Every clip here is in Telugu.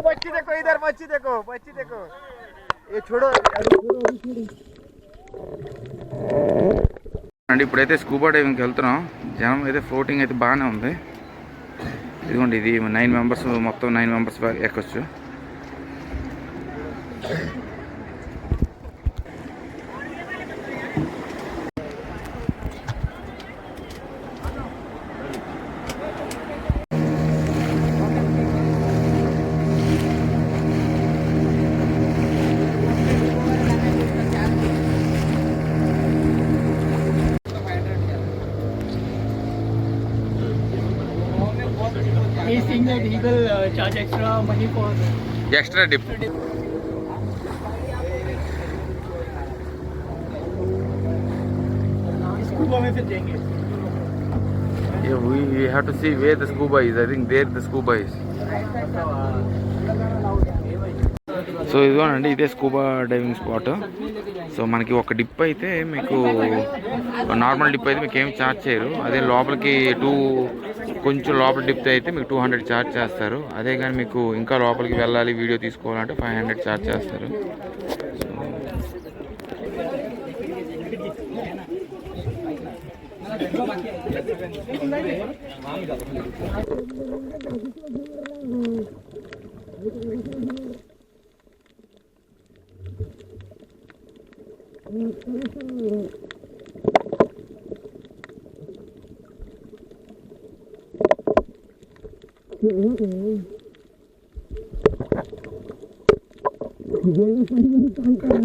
बच्ची देखो इधर बच्ची देखो बच्ची देखो ये छोड़ो అండి ఇప్పుడైతే స్కూబా డైవింగ్కి వెళ్తున్నాం జనం అయితే ఫ్లోటింగ్ అయితే బాగానే ఉంది ఇదిగోండి ఇది నైన్ మెంబర్స్ మొత్తం నైన్ మెంబర్స్ ఎక్కొచ్చు will uh, charge extra money for the extra dip. Extra dip. Yeah, we, we have to see where the scuba is. I think there the scuba is. So ఇదిగోనండి ఇదే స్కూబా డైవింగ్ స్పాట్. సో మనకి ఒక డిప్ అయితే మీకు నార్మల్ డిప్ అయితే మీకు ఏం ఛార్జ్ చేయరు. అదే లోపలికి టూ కొంచెం లోపల డిప్ అయితే మీకు టూ హండ్రెడ్ ఛార్జ్ చేస్తారు. అదే కానీ మీకు ఇంకా లోపలికి వెళ్ళాలి వీడియో తీసుకోవాలంటే ఫైవ్ హండ్రెడ్ ఛార్జ్ చేస్తారు. Igual no fue ningún tan caro,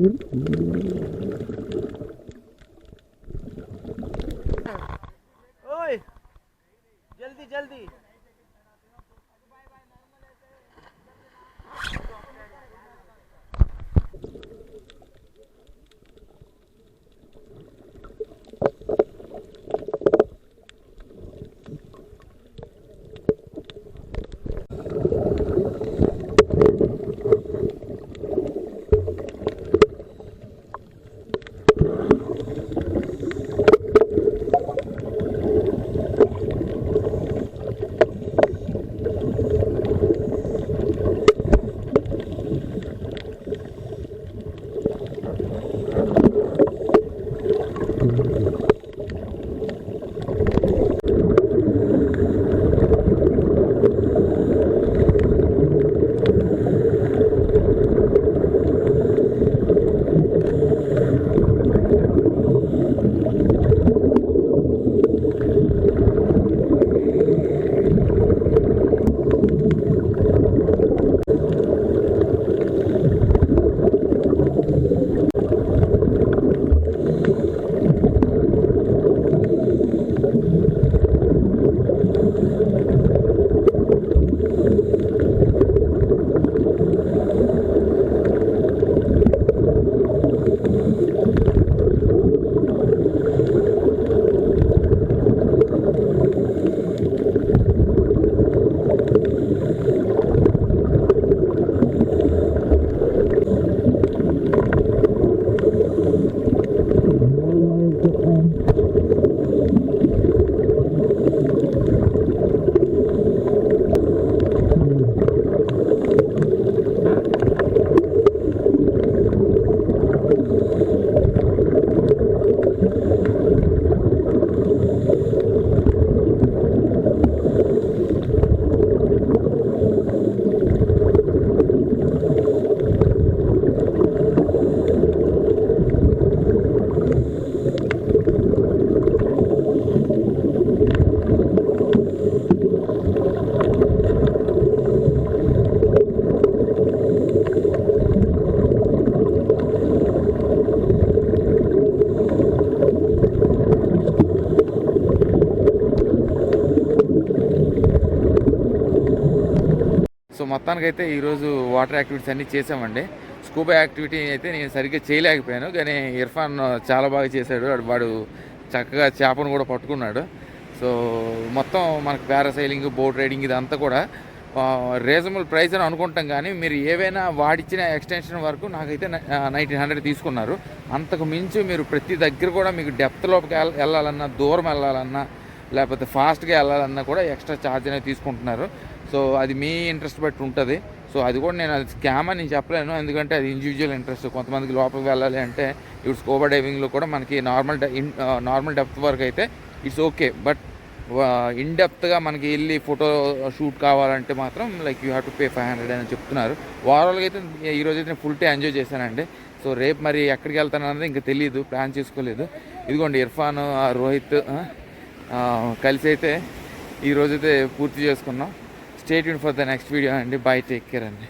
Mm-hmm. So మొత్తానికైతే ఈరోజు వాటర్ యాక్టివిటీస్ అన్నీ చేసామండి స్కూబా యాక్టివిటీ అయితే నేను సరిగ్గా చేయలేకపోయాను. కానీ ఇర్ఫాన్ చాలా బాగా చేశాడు. వాడు- వాడు చక్కగా చేపను కూడా పట్టుకున్నాడు. సో మొత్తం మనకు పారాసైలింగ్ బోట్ రైడింగ్ ఇదంతా కూడా రీజనబుల్ ప్రైస్ అని అనుకుంటాం కానీ మీరు ఏవైనా వాడిచ్చిన ఎక్స్టెన్షన్ వరకు నాకైతే నైన్టీన్ హండ్రెడ్ తీసుకున్నారు. అంతకు మించి మీరు ప్రతి దగ్గర కూడా మీకు డెప్త్ లోపలికి వెళ్ళాలన్నా దూరం వెళ్ళాలన్నా లేకపోతే ఫాస్ట్గా వెళ్ళాలన్నా కూడా ఎక్స్ట్రా ఛార్జ్ అనేది తీసుకుంటున్నారు. సో అది మీ ఇంట్రెస్ట్ బట్టి ఉంటుంది. సో అది కూడా నేను అది స్కామ్ అని చెప్పలేను. ఎందుకంటే అది ఇండివిజువల్ ఇంట్రెస్ట్ కొంతమందికి లోపలికి వెళ్ళాలి అంటే ఇప్పుడు స్కోబా డైవింగ్లో కూడా మనకి నార్మల్ నార్మల్ డెప్త్ వరకు అయితే ఇట్స్ ఓకే బట్ ఇన్ డెప్త్గా మనకి వెళ్ళి ఫోటో షూట్ కావాలంటే మాత్రం like you have to pay five hundred అని చెప్తున్నారు. ఓవరాల్గా అయితే ఈరోజు అయితే నేను ఫుల్ డే ఎంజాయ్ చేశానండి. సో రేపు మరి ఎక్కడికి వెళ్తాను అన్నది ఇంకా తెలియదు ప్లాన్ చేసుకోలేదు. ఇదిగోండి ఇర్ఫాన్ రోహిత్ కలిసి అయితే ఈరోజైతే పూర్తి చేసుకున్నాం. Stay for the next video అండి బై టేక్ కేర్ అండి.